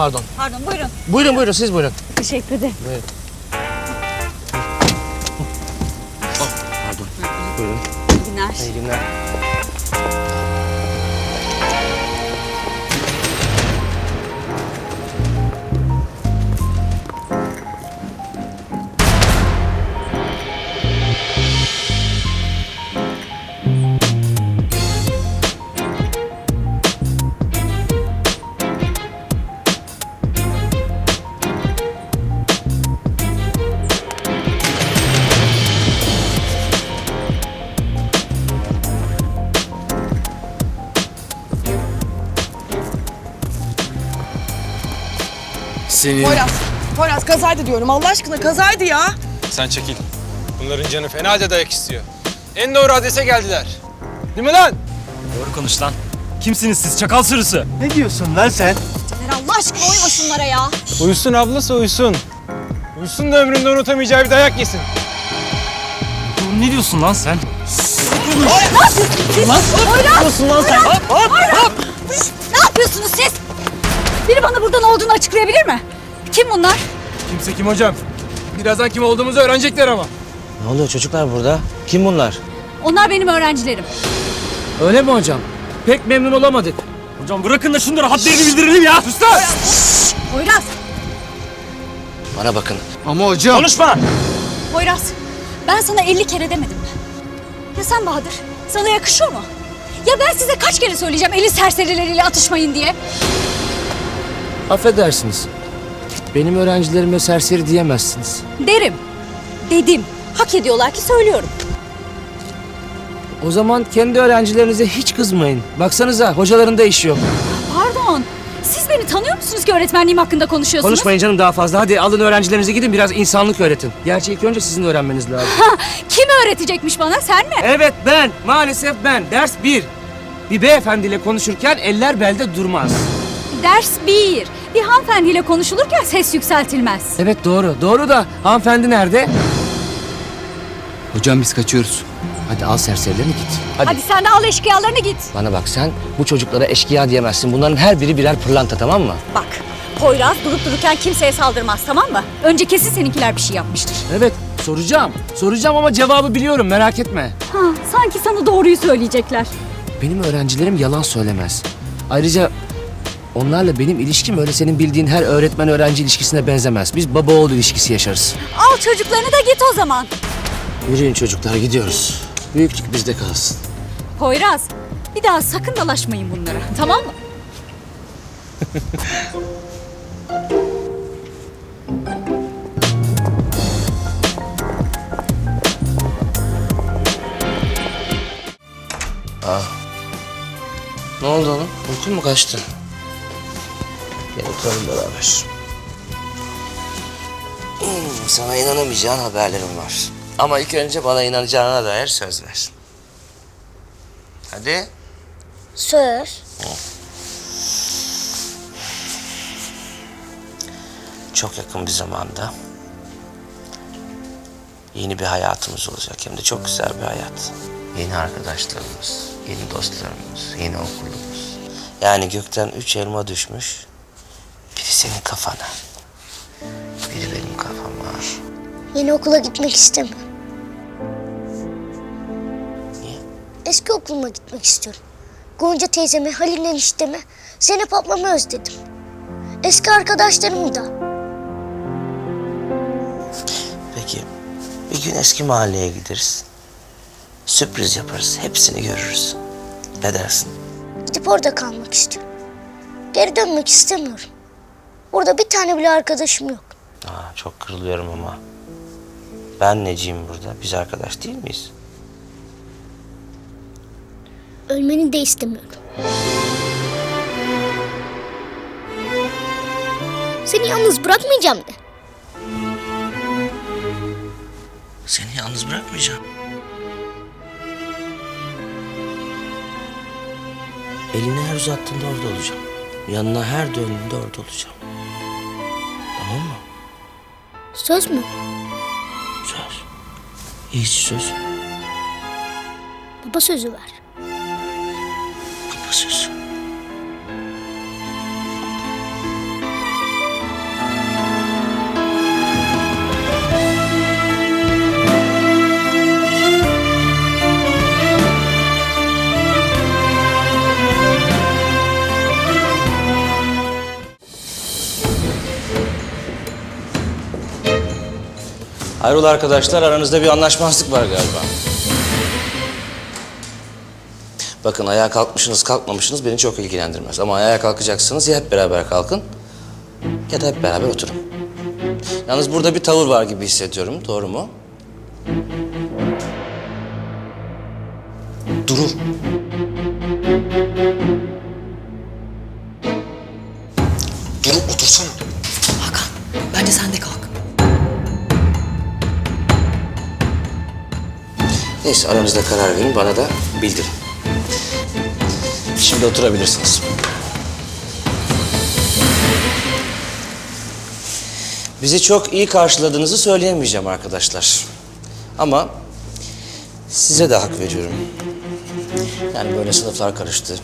pardon. Pardon buyurun. Buyurun buyurun siz buyurun. Teşekkür ederim. Buyurun. Pardon. Buyurun. İyi günler. İyi günler. Senin... Poyraz, Poyraz kazaydı diyorum. Allah aşkına kazaydı ya. Sen çekil. Bunların canı fena halde dayak istiyor. En doğru adrese geldiler. Değil mi lan? Doğru konuş lan. Kimsiniz siz çakal sürüsü? Ne diyorsun lan sen? Caner Allah aşkına uyma şunlara ya. Uyusun ablası uyusun. Uyusun da ömründe unutamayacağı bir dayak yesin. Dur ne diyorsun lan sen? Ne yapıyorsunuz siz? Biri bana burada ne olduğunu açıklayabilir mi? Kim bunlar? Kimse kim hocam? Birazdan kim olduğumuzu öğrenecekler ama. Ne oluyor çocuklar burada? Kim bunlar? Onlar benim öğrencilerim. Öyle mi hocam? Pek memnun olamadık. Hocam bırakın da şunları hadlerini bildirelim ya. Sus lan! Poyraz, Bana bakın. Ama hocam. Konuşma! Poyraz. Ben sana 50 kere demedim mi? Ya sen Bahadır, sana yakışıyor mu? Ya ben size kaç kere söyleyeceğim eli serserileriyle atışmayın diye? Affedersiniz. Benim öğrencilerime serseri diyemezsiniz. Derim. Dedim. Hak ediyorlar ki söylüyorum. O zaman kendi öğrencilerinize hiç kızmayın. Baksanıza hocalarında iş yok. Pardon. Siz beni tanıyor musunuz ki öğretmenliğim hakkında konuşuyorsunuz? Konuşmayın canım daha fazla. Hadi alın öğrencilerinize gidin biraz insanlık öğretin. Gerçi ilk önce sizin öğrenmeniz lazım. Ha, kim öğretecekmiş bana? Sen mi? evet ben. Maalesef ben. Ders bir. Bir beyefendiyle konuşurken eller belde durmaz. Ders bir. Bir hanımefendiyle konuşulurken ses yükseltilmez. Evet doğru. Doğru da hanımefendi nerede? Hocam biz kaçıyoruz. Hadi al serserilerini git. Hadi. Hadi sen de al eşkıyalarını git. Bana bak sen bu çocuklara eşkıya diyemezsin. Bunların her biri birer pırlanta tamam mı? Bak. Poyraz durup dururken kimseye saldırmaz tamam mı? Önce kesin seninkiler bir şey yapmıştır. Evet soracağım. Soracağım ama cevabı biliyorum merak etme. Ha, sanki sana doğruyu söyleyecekler. Benim öğrencilerim yalan söylemez. Ayrıca onlarla benim ilişkim öyle senin bildiğin her öğretmen öğrenci ilişkisine benzemez. Biz baba oğul ilişkisi yaşarız. Al çocuklarını da git o zaman. Yürüyün çocuklar gidiyoruz. Büyüklük bizde kalsın. Poyraz bir daha sakın dalaşmayın bunlara tamam mı? Ne oldu oğlum? Uykun mu kaçtı? Gel oturalım beraber. Hmm, sana inanamayacağın haberlerim var. Ama ilk önce bana inanacağına dair söz ver. Hadi. Söz. Çok yakın bir zamanda yeni bir hayatımız olacak. Hem de çok güzel bir hayat. Yeni arkadaşlarımız, yeni dostlarımız, yeni okulumuz. Yani gökten üç elma düşmüş. Senin kafana. Biri benim kafama. Yeni okula gitmek istemiyorum. Niye? Eski okuluma gitmek istiyorum. Gonca teyzeme, Halil enişteme, Zeynep ablamı özledim. Eski arkadaşlarımı da. Peki bir gün eski mahalleye gideriz. Sürpriz yaparız. Hepsini görürüz. Ne dersin? Gidip orada kalmak istiyorum. Geri dönmek istemiyorum. Orada bir tane bile arkadaşım yok. Aa, çok kırılıyorum ama. Ben neciyim burada? Biz arkadaş değil miyiz? Ölmeni de istemiyorum. Seni yalnız bırakmayacağım de. Seni yalnız bırakmayacağım. Elini her uzattığında orada olacağım. Yanına her döndüğünde orada olacağım. Söz mü? Söz. Hiç söz. Baba sözü ver. Baba sözü. Hayrola arkadaşlar aranızda bir anlaşmazlık var galiba. Bakın ayağa kalkmışsınız kalkmamışsınız beni çok ilgilendirmez. Ama ayağa kalkacaksınız ya hep beraber kalkın ya da hep beraber oturun. Yalnız burada bir tavır var gibi hissediyorum. Doğru mu? Durun. Neyse aranızda karar verin bana da bildirin. Şimdi oturabilirsiniz. Bizi çok iyi karşıladığınızı söyleyemeyeceğim arkadaşlar. Ama size de hak veriyorum. Yani böyle sınıflar karıştı.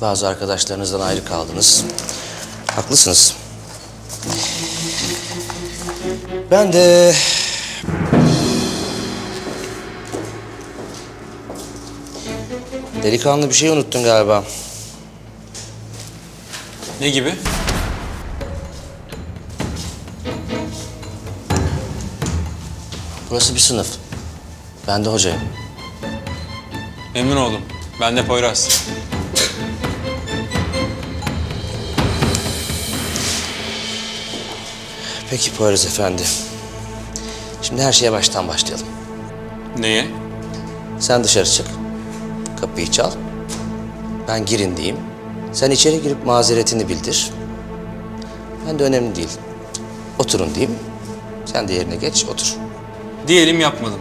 Bazı arkadaşlarınızdan ayrı kaldınız. Haklısınız. Ben de Delikanlı bir şey unuttun galiba. Ne gibi? Burası bir sınıf. Ben de hocayım. Memnun oldum. Ben de Poyraz. Peki Poyraz Efendi. Şimdi her şeye baştan başlayalım. Neye? Sen dışarı çık. Kapıyı çal. Ben girin diyeyim. Sen içeri girip mazeretini bildir. Ben de önemli değil. Oturun diyeyim. Sen de yerine geç, otur. Diyelim yapmadım.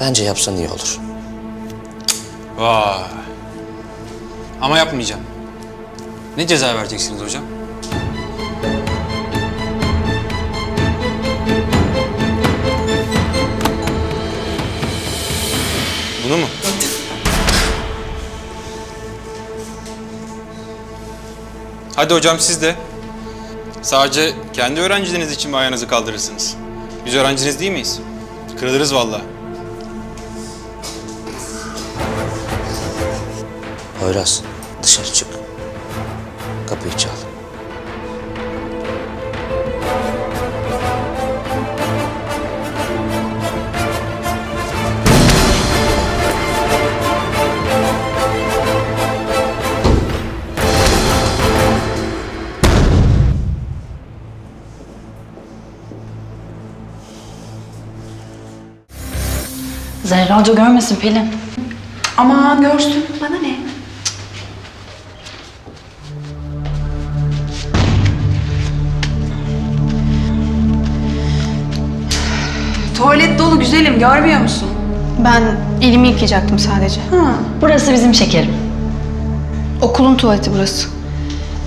Bence yapsan iyi olur. Vay. Ama yapmayacağım. Ne ceza vereceksiniz hocam? Bunu mu? Hadi hocam siz de. Sadece kendi öğrencileriniz için mi ayağınızı kaldırırsınız? Biz öğrenciniz değil miyiz? Kırılırız vallahi. Poyraz, Hoca görmesin Pelin. Aman görsün bana ne? Tuvalet dolu güzelim görmüyor musun? Ben elimi yıkayacaktım sadece. Burası bizim şekerim. Okulun tuvaleti burası.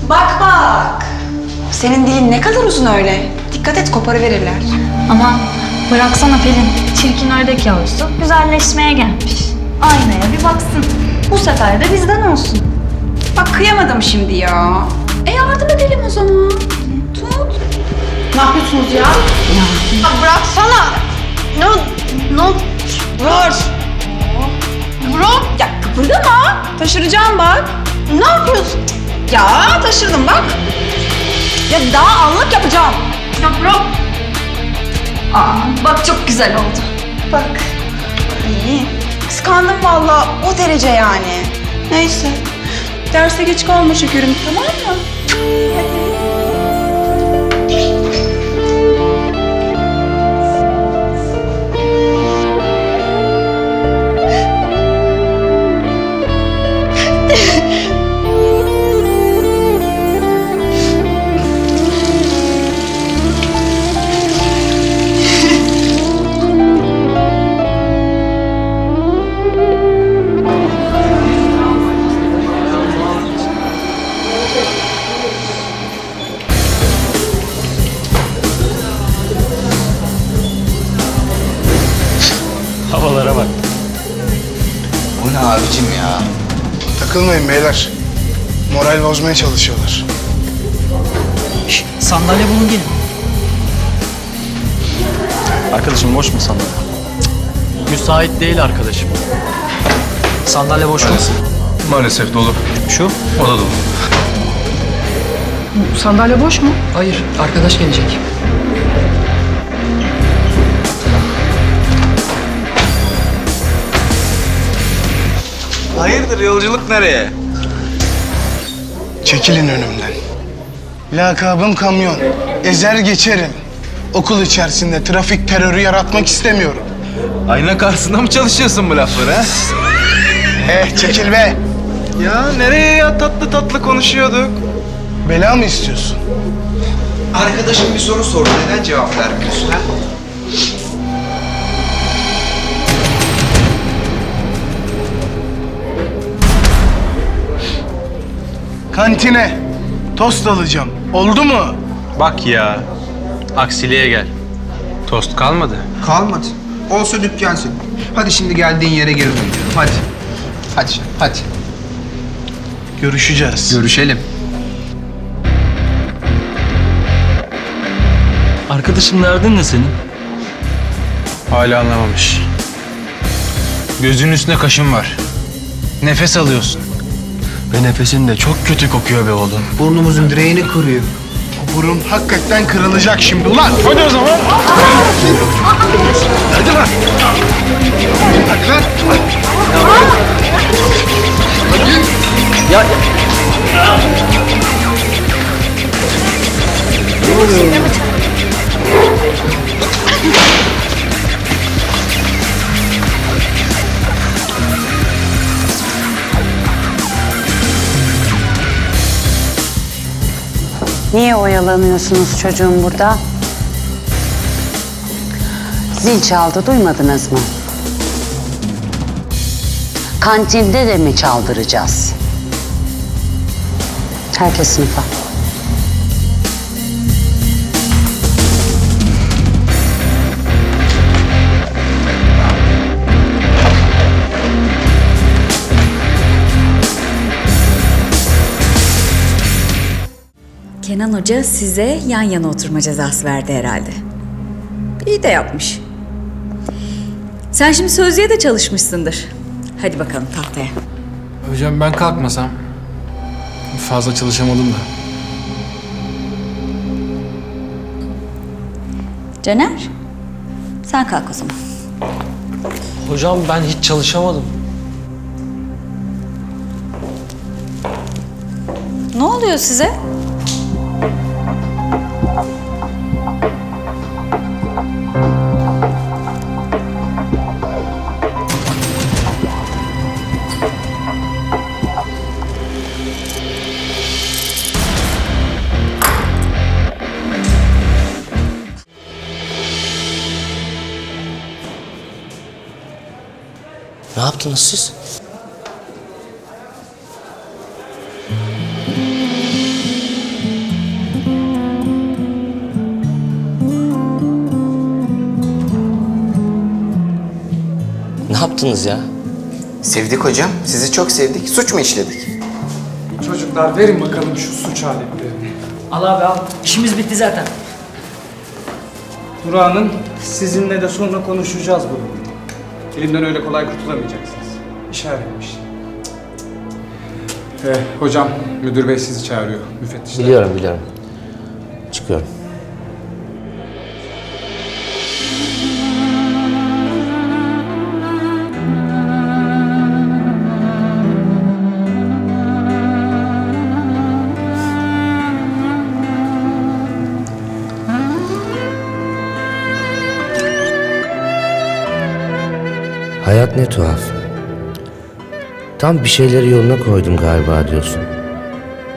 Bak bak. Senin dilin ne kadar uzun öyle. Dikkat et koparıverirler. Ama bıraksana Pelin. Çirkin ördek yavrusu güzelleşmeye gelmiş. Aynaya bir baksın. Bu sefer de bizden olsun. Bak kıyamadım şimdi ya. E yardım edelim o zaman. Tut. Ne yapıyorsunuz ya? Ya, bıraksana. Ne? Ne? Vur. Bırak. Ya kıpırdama. Taşıracağım bak. Ne yapıyorsun? Ya taşırdım bak. Ya daha anlık yapacağım. Ya bırak. Aa, bak çok güzel oldu. Bak. İyi. Kıskandım valla o derece yani. Neyse. Derse geç kalma şekerim tamam mı? Havalara sandalye bulun gelin. Arkadaşım boş mu sandalye? Müsait değil arkadaşım. Sandalye boş mu? Maalesef, Maalesef dolu. Şu? O da dolu. Sandalye boş mu? Hayır, arkadaş gelecek. Hayırdır, yolculuk nereye? Çekilin önümden. Lakabım kamyon. Ezer geçerim. Okul içerisinde trafik terörü yaratmak istemiyorum. Ayna karşısında mı çalışıyorsun bu lafları ha? Eh çekil be. Ya nereye ya tatlı tatlı konuşuyorduk. Bela mı istiyorsun? Arkadaşım bir soru sordu. Neden cevap vermiyorsun ha? Kantine. Tost alacağım. Oldu mu? Bak ya. Aksiliğe gel. Tost kalmadı. Kalmadı. Olsa dükkan senin. Hadi şimdi geldiğin yere geri dön canım. Hadi. Hadi hadi. Görüşeceğiz. Görüşelim. Arkadaşım nereden ne senin? Hala anlamamış. Gözünün üstünde kaşın var. Nefes alıyorsun. Ve nefesin de çok kötü kokuyor be oğlum. Burnumuzun direğini kırıyor. O burun hakikaten kırılacak şimdi ulan. Hadi o zaman. Hadi lan. Hadi lan. Niye oyalanıyorsunuz çocuğum burada? Zil çaldı duymadınız mı? Kantinde de mi çaldıracağız? Herkes sınıfa. Kenan Hoca size yan yana oturma cezası verdi herhalde. İyi de yapmış. Sen şimdi sözlüğe de çalışmışsındır. Hadi bakalım tahtaya. Hocam ben kalkmasam fazla çalışamadım da. Caner, sen kalk o zaman. Hocam ben hiç çalışamadım. Ne oluyor size? Yaptınız siz? Ne yaptınız ya? Sevdik hocam. Sizi çok sevdik. Suç mu işledik? Çocuklar verin bakalım şu suç aletlerini. Al abi al. İşimiz bitti zaten. Dura Hanım, sizinle de sonra konuşacağız bunu. Elimden öyle kolay kurtulamayacaksınız. İşaretmiş. Ee, hocam, müdür bey sizi çağırıyor. Müfettişler. Biliyorum biliyorum. Çıkıyorum. Hayat ne tuhaf. Tam bir şeyleri yoluna koydum galiba diyorsun.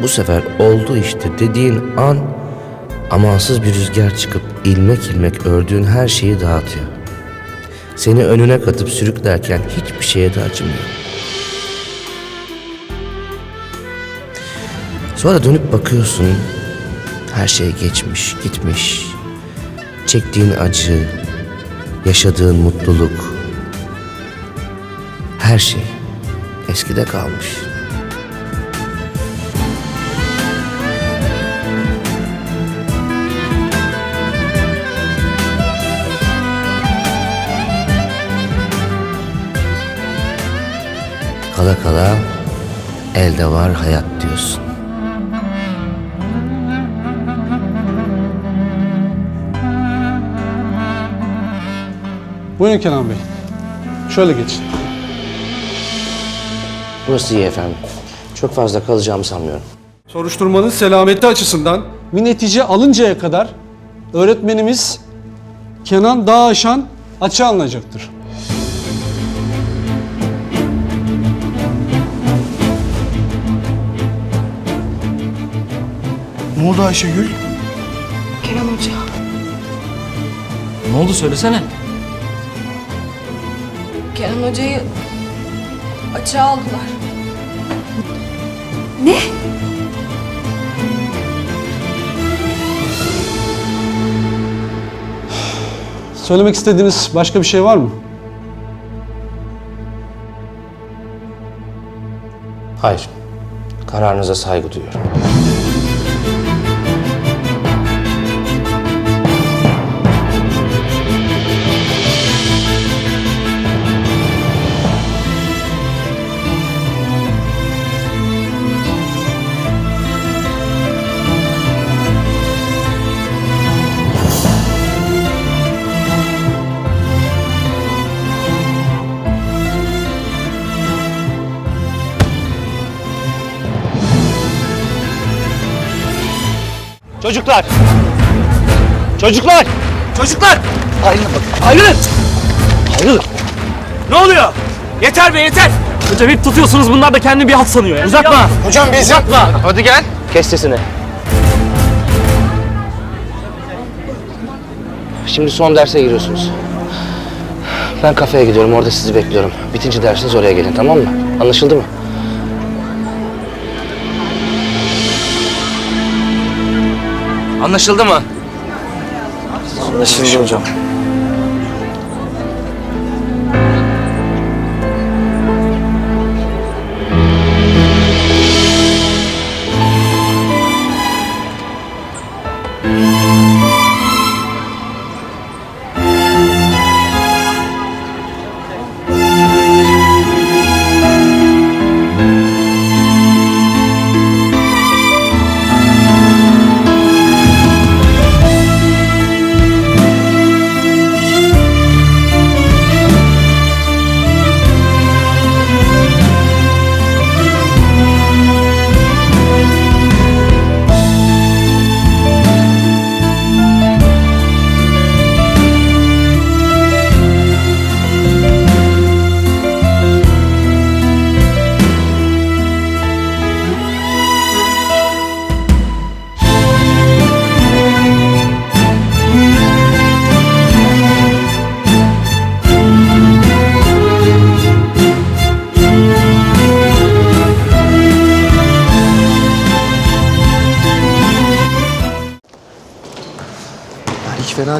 Bu sefer oldu işte dediğin an amansız bir rüzgar çıkıp ilmek ilmek ördüğün her şeyi dağıtıyor. Seni önüne katıp sürüklerken hiçbir şeye de acımıyor. Sonra dönüp bakıyorsun, her şey geçmiş, gitmiş. Çektiğin acı, yaşadığın mutluluk, her şey eskide kalmış. Kala kala elde var hayat diyorsun. Buyurun Kenan Bey. Şöyle geçin. Burası iyi efendim. Çok fazla kalacağımı sanmıyorum. Soruşturmanın selameti açısından bir netice alıncaya kadar öğretmenimiz Kenan Dağaşan açığa alınacaktır. Ne oldu Ayşegül? Kenan Hoca. Ne oldu söylesene. Kenan Hoca'yı açığa aldılar. Ne? Söylemek istediğiniz başka bir şey var mı? Hayır. Kararınıza saygı duyuyorum. Çocuklar! Çocuklar! Çocuklar! Ayrılın bakın. Ayrılın! Ayrılın! Ne oluyor? Yeter be yeter! Hocam hep tutuyorsunuz bunlar da kendini bir hat sanıyor ya. Uzatma! Hocam biz Uzatma! Hadi gel. Kes sesini. Şimdi son derse giriyorsunuz. Ben kafeye gidiyorum. Orada sizi bekliyorum. Bitince dersiniz oraya gelin tamam mı? Anlaşıldı mı? Anlaşıldı mı? Anlaşıldı hocam.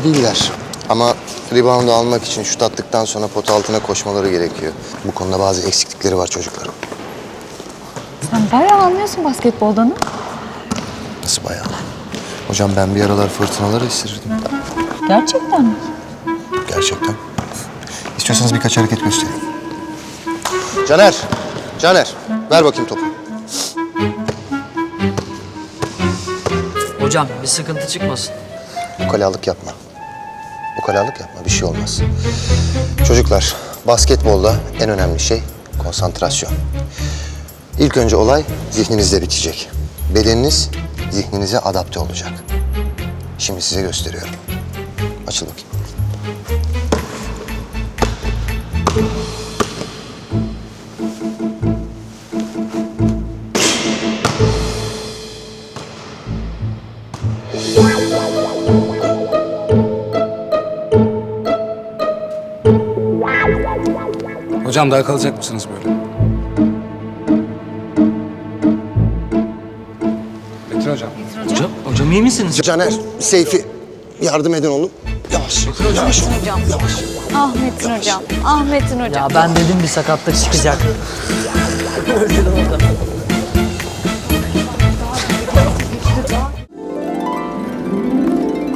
Fena değiller. Ama rebound'u almak için şut attıktan sonra pot altına koşmaları gerekiyor. Bu konuda bazı eksiklikleri var çocukların. Sen bayağı anlıyorsun basketboldan? Nasıl bayağı? Hocam ben bir aralar fırtınaları esirdim. Gerçekten mi? Gerçekten. İstiyorsanız birkaç hareket göstereyim. Caner, Caner ver bakayım topu. Hocam bir sıkıntı çıkmasın. Ukalalık yapma. Ukalalık yapma, bir şey olmaz. Çocuklar, basketbolda en önemli şey konsantrasyon. İlk önce olay zihninizde bitecek. Bedeniniz zihninize adapte olacak. Şimdi size gösteriyorum. Açıl bakayım. Hocam daha kalacak mısınız böyle? Metin hocam. Hocam, hocam iyi misiniz? Caner, Seyfi yardım edin oğlum. Yavaş, yavaş. Ahmet'in hocam. Ahmet'in hocam. Ya ben dedim bir sakatlık çıkacak.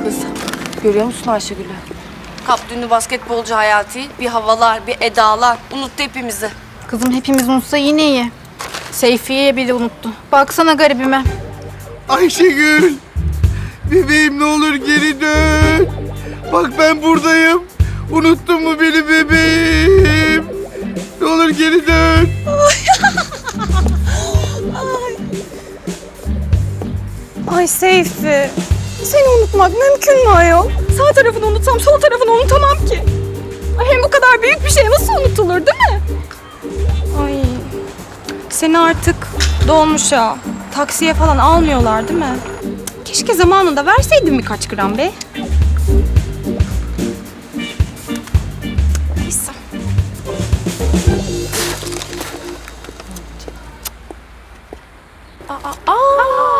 Kız görüyor musun Ayşegül'ü? Kap dünlü basketbolcu Hayati. Bir havalar, bir edalar. Unuttu hepimizi. Kızım hepimiz unutsa yine iyi. Seyfiye bile unuttu. Baksana garibime. Ayşegül. Bebeğim ne olur geri dön. Bak ben buradayım. Unuttun mu beni bebeğim? Ne olur geri dön. Ay Seyfi. Seni unutmak mümkün mü ayol? Sağ tarafını unutsam sol tarafını unutamam ki. Ay hem bu kadar büyük bir şey nasıl unutulur değil mi? Ay seni artık dolmuşa, taksiye falan almıyorlar değil mi? Keşke zamanında verseydin birkaç gram be. Neyse. Aa, aa.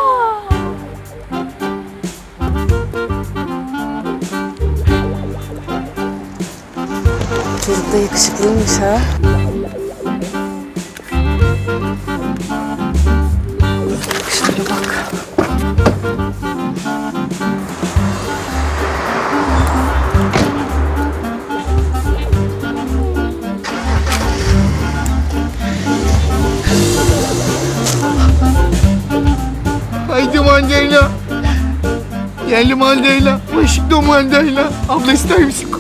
Çocuk da yakışıklıymış ha. Şuna bak. Haydi Mandela. Yerli Mandela. Washington Mandela. Abla ister misin?